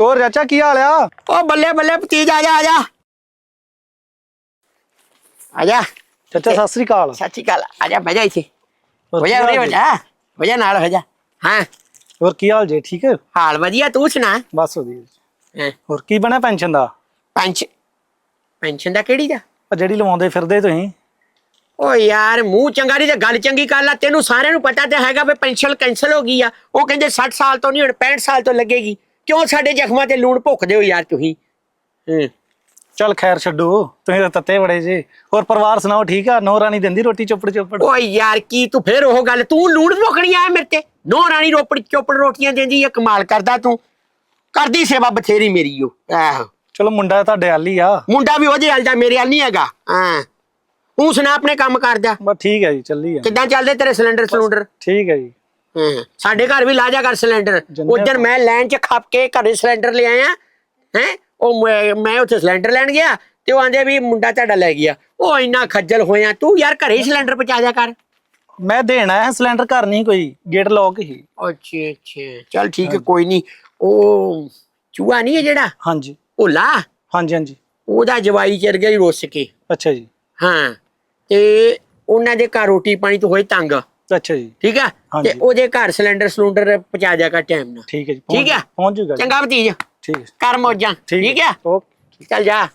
ਹੋਰ ਚਾਚਾ ਕੀ ਹਾਲ ਆ? ਉਹ ਬੱਲੇ ਬੱਲੇ ਭਤੀਜ ਆ ਜਾ ਆ ਜਾ। ਆ ਜਾ। ਚਾਚਾ ਸਤਿ ਸ੍ਰੀ ਅਕਾਲ। ਗੱਲ ਆ ਜਾ ਬਹਿ ਜਾ ਇੱਥੇ। ਹੋ ਜਾ ਉਰੇ ਹੋ ਜੀ? ਹੋ ਜਾ? ਨਾਲ ਹੋ ਜਾ। ਹਾਂ। ਹੋਰ ਕੀ ਹਾਲ ਜੀ ਠੀਕ ਹੈ? ਹਾਲ ਵਧੀਆ ਤੂੰ ਸੁਣਾ? ਬਸ ਵਧੀਆ ਹਾਂ। ਹੋਰ ਕੀ ਬਣਿਆ ਪੈਨਸ਼ਨ ਦਾ? ਪੈਨਸ਼ਨ ਪੈਨਸ਼ਨ ਦਾ ਕਿਹੜੀ ਦਾ? ਆ ਜਿਹੜੀ ਲਵਾਉਂਦੇ ਫਿਰਦੇ ਤੁਸੀਂ। ਓ ਯਾਰ ਮੂੰਹ ਚੰਗਾ ਨਹੀਂ ਤੇ ਗੱਲ ਚੰਗੀ ਕਰ ਲਾ। ਤੈਨੂੰ ਸਾਰਿਆਂ ਨੂੰ ਪਤਾ ਤੇ ਹੈਗਾ ਵੀ ਪੈਨਸ਼ਨ ਕੈਨਸਲ ਹੋ ਗਈ ਆ। ਉਹ ਕਹਿੰਦੇ 60 ਸਾਲ ਤੋਂ ਨਹੀਂ ਹੁਣ 65 ਸਾਲ ਤੋਂ ਲੱਗੇਗੀ। ਕਿਉਂ ਸਾਡੇ ਜ਼ਖਮਾਂ ਤੇ ਲੂਣ ਭੁੱਖਦੇ ਹੋ ਯਾਰ ਤੁਸੀਂ? ਹੂੰ। ਚੱਲ ਖੈਰ ਛੱਡੋ ਤੁਸੀਂ ਤਾਂ ਤੱਤੇ ਬੜੇ ਜੇ। ਹੋਰ ਪਰਿਵਾਰ ਸੁਣਾਓ ਠੀਕ ਆ? ਨੋ ਰਾਣੀ ਦਿੰਦੀ ਰੋਟੀ ਚੁੱਪੜ ਚੁੱਪੜ? ਓਏ ਯਾਰ ਕੀ ਤੂੰ ਫੇਰ ਉਹ ਗੱਲ ਤੂੰ ਲੂਣ ਭੁੱਖਣੀ ਆਇਆ ਮੇਰੇ ਤੇ? ਨੋ ਰਾਣੀ ਰੋਪੜ ਚੋਪੜ ਰੋਟੀਆਂ ਦਿੰਦੀ ਆ ਕਮਾਲ ਕਰਦਾ ਤੂੰ। ਕਰਦੀ ਸੇਵਾ ਬਥੇਰੀ ਮੇਰੀ ਉਹ। ਆਹੋ। ਚਲੋ ਮੁੰਡਾ ਤੁਹਾਡੇ ਹੀ ਆ। ਮੁੰਡਾ ਵੀ ਉਹਦੇ ਹਾਲ ਦਾ ਮੇਰੇ ਹਾਲ ਨਹੀਂ ਹੈਗਾ। ਹਾਂ। ਤੂੰ ਸੁਣਾ ਆਪਣੇ ਕੰਮ ਕਰਦਾ ਬਸ ਠੀਕ ਹੈ ਜੀ ਚੱਲੀ ਆ। ਕਿੱਦਾਂ ਚੱਲਦੇ ਤੇਰੇ ਸਿਲੰਡਰ ਸਿਲੰਡਰ? ਠੀਕ ਹੈ ਜੀ। ਸਾਡੇ ਘਰ ਵੀ ਲਾ ਜਾ ਕਰ ਸਿਲੰਡਰ। ਦਿਨ ਮੈਂ ਲੈਣ ਚ ਖੱਪ ਕੇ ਘਰੇ ਸਿਲੰਡਰ ਲੈ ਆਇਆ ਹੈ? ਉਹ ਮੈਂ- ਉੱਥੇ ਸਿਲੰਡਰ ਲੈਣ ਗਿਆ ਤੇ ਉਹ ਆਂਦੇ ਵੀ ਮੁੰਡਾ ਤੁਹਾਡਾ ਲੈ ਗਿਆ। ਉਹ ਇੰਨਾ ਖੱਜਲ ਹੋਇਆ ਤੂੰ ਯਾਰ ਘਰੇ ਹੀ ਸਿਲੰਡਰ ਪਹੁੰਚਾ ਜਾ ਕਰ। ਮੈਂ ਦੇਣਾ ਹੈ ਸਿਲੰਡਰ ਘਰ ਨਹੀਂ ਕੋਈ ਗੇਟ ਲੌਕ ਹੀ। ਅੱਛਾ ਅੱਛਾ। ਚੱਲ ਠੀਕ ਹੈ ਕੋਈ ਨਹੀਂ। ਉਹ ਚੂਹਾ ਨਹੀਂ ਹੈ ਜਿਹੜਾ? ਹਾਂਜੀ। ਭੋਲਾ? ਹਾਂਜੀ ਹਾਂਜੀ। ਉਹਦਾ ਜਵਾਈ ਚਰ ਗਿਆ ਹੀ ਰੁੱਸ ਕੇ। ਅੱਛਾ ਜੀ। ਹਾਂ। ਤੇ ਉਹਨਾਂ ਦੇ ਘਰ ਰੋਟੀ ਪਾਣੀ ਤੋਂ ਹੋਏ ਤੰਗ। ਅੱਛਾ ਜੀ। ਠੀਕ ਆ? ਹਾਂਜੀ। ਤੇ ਉਹਦੇ ਘਰ ਸਿਲੰਡਰ ਸਿਲੰਡਰ ਪਹੁੰਚਾ ਕਰ ਟਾਈਮ ਨਾਲ। ਠੀਕ ਹੈ ਜੀ ਠੀਕ ਪਹੁੰਚ- ਹੈ। ਪਹੁੰਚ ਜੂਗਾ ਜੀ। ਚੰਗਾ ਭਤੀਜ। ਠੀਕ ਹੈ। ਕਰ ਮੌਜਾਂ ਠੀਕ ਹੈ। ਓਕੇ। ਚੱਲ ਜਾ।